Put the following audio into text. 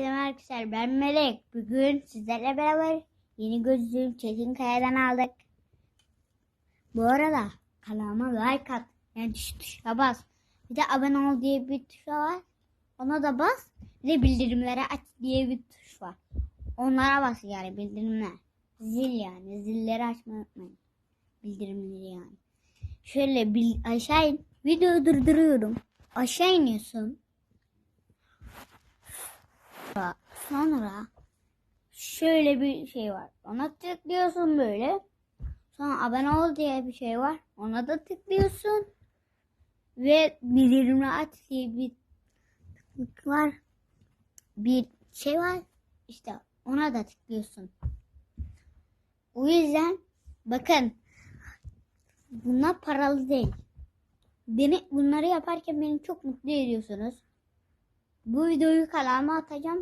Merhaba arkadaşlar ben Melek. Bugün sizlerle beraber yeni gözlüğüm Çetin Kaya'dan aldık. Bu arada kanalıma like at. Yani şu tuşa bas. Bir de abone ol diye bir tuş var. Ona da bas. Bir de bildirimleri aç diye bir tuş var. Onlara bas yani bildirimler. Zil yani. Zilleri açmayı unutmayın. Bildirimleri yani. Şöyle bil, aşağı in. Videoyu durduruyorum. Aşağı iniyorsun. Sonra şöyle bir şey var. Ona tıklıyorsun böyle. Sonra abone ol diye bir şey var. Ona da tıklıyorsun. Ve bildirimi aç diye bir tıklık var. Bir şey var. İşte ona da tıklıyorsun. O yüzden bakın bunlar paralı değil. Beni bunları yaparken beni çok mutlu ediyorsunuz. Bu videoyu kanalıma atacağım.